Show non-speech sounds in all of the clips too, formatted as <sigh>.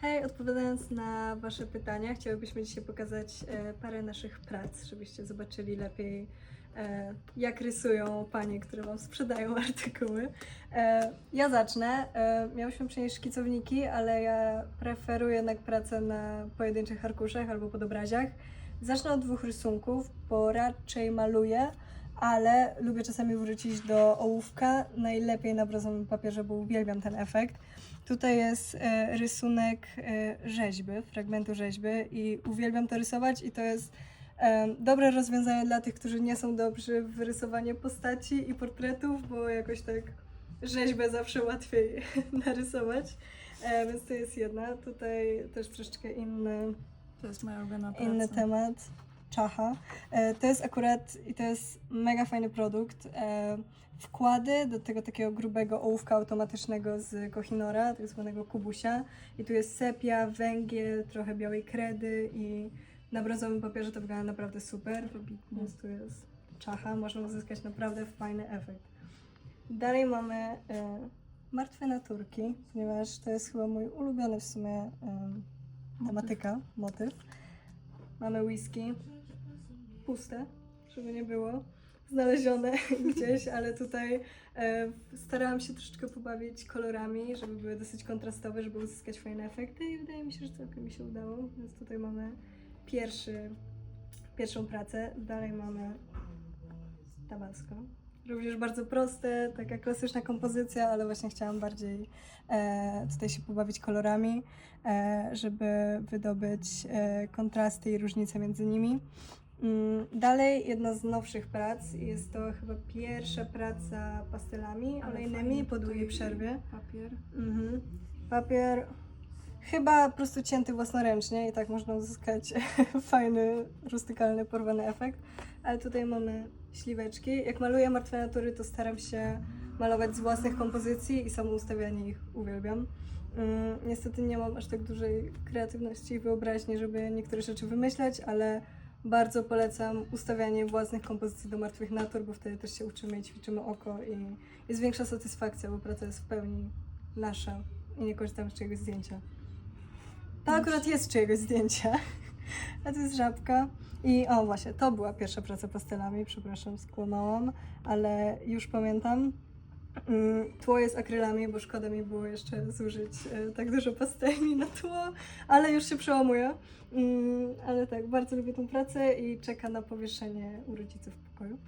Hej, odpowiadając na Wasze pytania, chciałybyśmy dzisiaj pokazać e, parę naszych prac, żebyście zobaczyli lepiej, e, jak rysują panie, które Wam sprzedają <laughs> artykuły. E, ja zacznę. Miałyśmy przynieść szkicowniki, ale ja preferuję jednak pracę na pojedynczych arkuszach albo podobraziach. Zacznę od dwóch rysunków, bo raczej maluję, ale lubię czasami wrócić do ołówka, najlepiej na brązowym papierze, bo uwielbiam ten efekt. Tutaj jest e, rysunek e, rzeźby, fragmentu rzeźby i uwielbiam to rysować i to jest e, dobre rozwiązanie dla tych, którzy nie są dobrzy w rysowaniu postaci i portretów, bo jakoś tak rzeźbę zawsze łatwiej <laughs> narysować. E, więc to jest jedna. Tutaj też troszeczkę inny, To jest moja ulubiona praca. inny temat. Czacha. E, To jest akurat i to jest mega fajny produkt. E, Wkłady do tego takiego grubego ołówka automatycznego z Kohinora, tak zwanego kubusia. I tu jest sepia, węgiel, trochę białej kredy i na brązowym papierze to wygląda naprawdę super. Więc tu jest czacha, można uzyskać naprawdę fajny efekt. Dalej mamy e, martwe naturki, ponieważ to jest chyba mój ulubiony w sumie em, tematyka, motyw. Mamy whisky, puste, żeby nie było, znalezione <laughs> gdzieś, ale tutaj e, starałam się troszeczkę pobawić kolorami, żeby były dosyć kontrastowe, żeby uzyskać fajne efekty i wydaje mi się, że całkiem mi się udało, więc tutaj mamy pierwszy, pierwszą pracę. Dalej mamy Tabasco. Również bardzo proste, taka klasyczna kompozycja, ale właśnie chciałam bardziej e, tutaj się pobawić kolorami, e, żeby wydobyć e, kontrasty i różnice między nimi. Mm, Dalej jedna z nowszych prac, jest to chyba pierwsza praca pastelami Ale olejnymi po długiej przerwie. Papier. Mhm. Papier chyba po prostu cięty własnoręcznie i tak można uzyskać <laughs> fajny, rustykalny, porwany efekt. Ale tutaj mamy śliweczki. Jak maluję martwe natury, to staram się malować z własnych kompozycji i samo ustawianie ich uwielbiam. Mm, niestety nie mam aż tak dużej kreatywności i wyobraźni, żeby niektóre rzeczy wymyślać, ale bardzo polecam ustawianie własnych kompozycji do martwych natur, bo wtedy też się uczymy i ćwiczymy oko i jest większa satysfakcja, bo praca jest w pełni nasza i nie korzystamy z czyjegoś zdjęcia. To akurat jest czyjegoś zdjęcia, <laughs> a to jest żabka. I o właśnie, to była pierwsza praca pastelami, przepraszam, skłamałam, ale już pamiętam. Mm, Tło jest akrylami, bo szkoda mi było jeszcze zużyć e, tak dużo pasteli na tło, ale już się przełamuje. Mm, Ale tak, bardzo lubię tą pracę i czeka na powieszenie u rodziców w pokoju.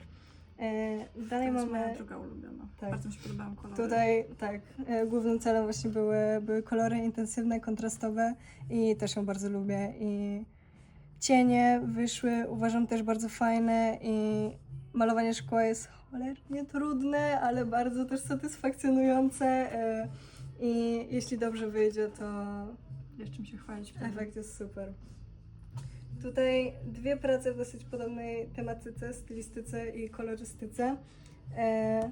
E, Dalej to jest mamy... moja druga ulubiona. Tak. Bardzo mi się podobają kolory. Tutaj tak, e, głównym celem właśnie były, były kolory intensywne, kontrastowe i też ją bardzo lubię. I cienie wyszły, uważam też bardzo fajne i malowanie szkła jest cholernie trudne, ale bardzo też satysfakcjonujące e, i jeśli dobrze wyjdzie, to Jest czym się chwalić. wtedy. efekt jest super. Tutaj dwie prace w dosyć podobnej tematyce, stylistyce i kolorystyce. E,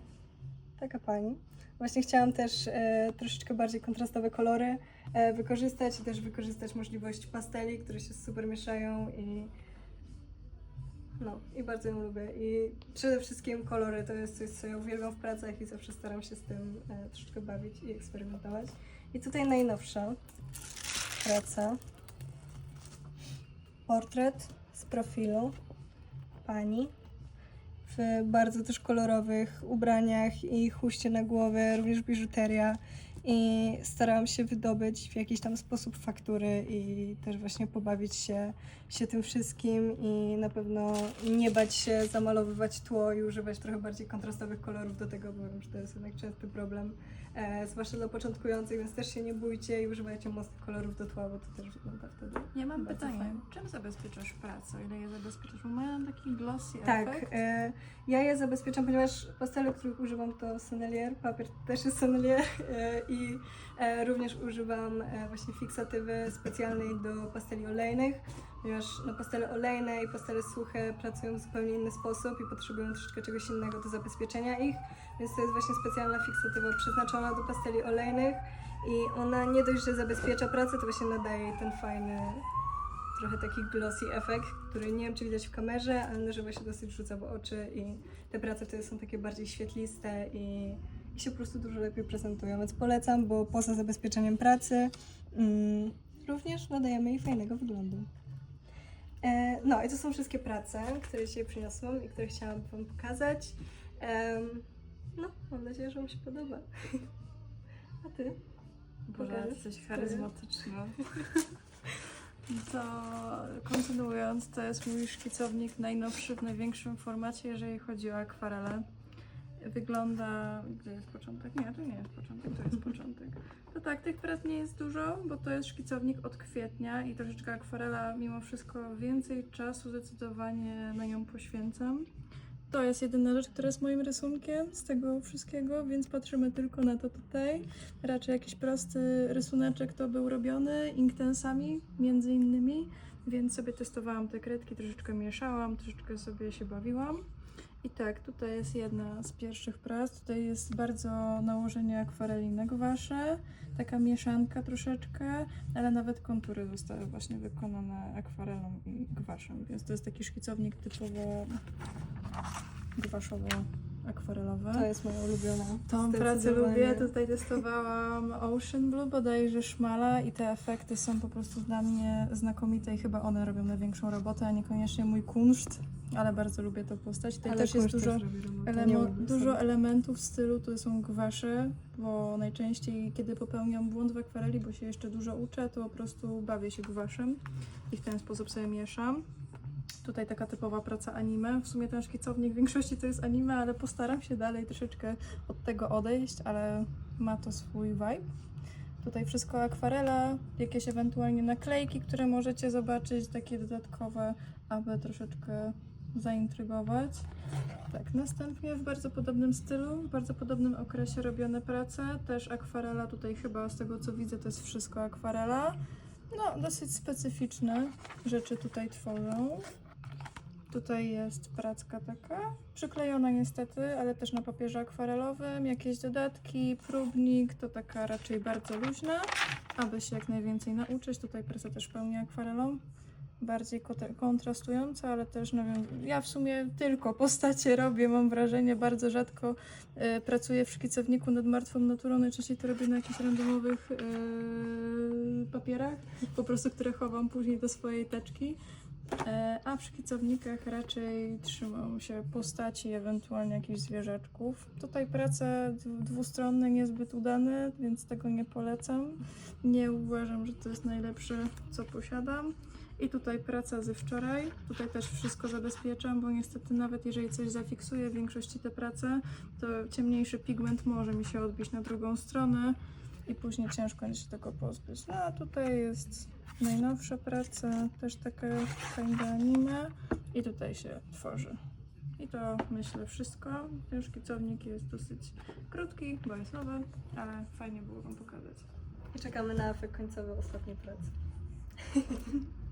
taka pani. Właśnie chciałam też e, troszeczkę bardziej kontrastowe kolory e, wykorzystać i też wykorzystać możliwość pasteli, które się super mieszają i no, i bardzo ją lubię. I przede wszystkim kolory to jest coś, co ja uwielbiam w pracach i zawsze staram się z tym e, troszeczkę bawić i eksperymentować. I tutaj najnowsza praca. Portret z profilu pani w bardzo też kolorowych ubraniach i chuście na głowę, również biżuteria. I starałam się wydobyć w jakiś tam sposób faktury i też właśnie pobawić się, się tym wszystkim i na pewno nie bać się zamalowywać tło i używać trochę bardziej kontrastowych kolorów do tego, bo wiem, że to jest jednak częsty problem, e, zwłaszcza dla początkujących, więc też się nie bójcie i używajcie mocnych kolorów do tła, bo to też wygląda wtedy Ja mam pytanie. fajnie. Czym zabezpieczasz pracę? Ile je zabezpieczasz? Bo mają taki glossy Tak, efekt. e, ja je zabezpieczam, ponieważ pastele, których używam to Sennelier, papier też jest Sennelier e, i e, również używam e, właśnie fiksatywy specjalnej do pasteli olejnych, ponieważ no, pastele olejne i pastele suche pracują w zupełnie inny sposób i potrzebują troszeczkę czegoś innego do zabezpieczenia ich, więc to jest właśnie specjalna fiksatywa przeznaczona do pasteli olejnych i ona nie dość, że zabezpiecza pracę, to właśnie nadaje jej ten fajny trochę taki glossy efekt, który nie wiem czy widać w kamerze, ale na żywo się dosyć rzuca w oczy i te prace wtedy są takie bardziej świetliste i, i się po prostu dużo lepiej prezentują, więc polecam, bo poza zabezpieczeniem pracy mm, również nadajemy jej fajnego wyglądu. E, no i to są wszystkie prace, które dzisiaj przyniosłam i które chciałam Wam pokazać. Em, no, mam nadzieję, że Wam się podoba. <laughs> A Ty? Boże, jesteś charyzmatyczna. <laughs> To kontynuując, to jest mój szkicownik najnowszy w największym formacie, jeżeli chodzi o akwarele. Wygląda... Gdzie jest początek? Nie, to nie jest początek, to jest początek. To tak, tych prac nie jest dużo, bo to jest szkicownik od kwietnia i troszeczkę akwarela mimo wszystko więcej czasu zdecydowanie na nią poświęcam. To jest jedyna rzecz, która jest moim rysunkiem z tego wszystkiego, więc patrzymy tylko na to tutaj. Raczej jakiś prosty rysuneczek to był robiony Inktensami między innymi, więc sobie testowałam te kredki, troszeczkę mieszałam, troszeczkę sobie się bawiłam. I tak, tutaj jest jedna z pierwszych prac. Tutaj jest bardzo nałożenie akwareli na gwasze, taka mieszanka troszeczkę, ale nawet kontury zostały właśnie wykonane akwarelą i gwaszem, więc to jest taki szkicownik typowo gwaszowo-akwarelowy. To jest moja ulubiona. Tą pracę lubię. Tutaj testowałam <laughs> Ocean Blue, bodajże szmala i te efekty są po prostu dla mnie znakomite i chyba one robią największą robotę, a niekoniecznie mój kunszt, ale bardzo lubię tę postać. Tutaj Ale też jest dużo, też elemo- dużo elementów stylu, to są gwasze, bo najczęściej kiedy popełniam błąd w akwareli, bo się jeszcze dużo uczę, to po prostu bawię się gwaszem i w ten sposób sobie mieszam. Tutaj taka typowa praca anime. W sumie ten szkicownik w większości to jest anime, ale postaram się dalej troszeczkę od tego odejść, ale ma to swój vibe. Tutaj wszystko akwarela, jakieś ewentualnie naklejki, które możecie zobaczyć, takie dodatkowe, aby troszeczkę zaintrygować. Tak, następnie w bardzo podobnym stylu, w bardzo podobnym okresie robione prace, też akwarela, tutaj chyba z tego co widzę to jest wszystko akwarela. No, dosyć specyficzne rzeczy tutaj tworzą. Tutaj jest pracka taka, przyklejona niestety, ale też na papierze akwarelowym. Jakieś dodatki, próbnik, to taka raczej bardzo luźna, aby się jak najwięcej nauczyć. Tutaj praca też pełni akwarelą, bardziej kontrastująca, ale też no wiem, ja w sumie tylko postacie robię, mam wrażenie, bardzo rzadko e, pracuję w szkicowniku nad martwą naturą, najczęściej to robię na jakichś randomowych e, papierach, po prostu które chowam później do swojej teczki. E, A w szkicownikach raczej trzymam się postaci, ewentualnie jakichś zwierzaczków. Tutaj prace dwu- dwustronne niezbyt udane, więc tego nie polecam. Nie uważam, że to jest najlepsze, co posiadam. I tutaj praca ze wczoraj. Tutaj też wszystko zabezpieczam, bo niestety nawet jeżeli coś zafiksuję w większości te prace, to ciemniejszy pigment może mi się odbić na drugą stronę i później ciężko jest się tego pozbyć. No a tutaj jest najnowsza praca, też taka fajna anime i tutaj się tworzy. I to myślę wszystko. Ten szkicownik jest dosyć krótki, bo jest nowy, ale fajnie było Wam pokazać. I czekamy na efekt końcowy ostatniej pracy. <laughs>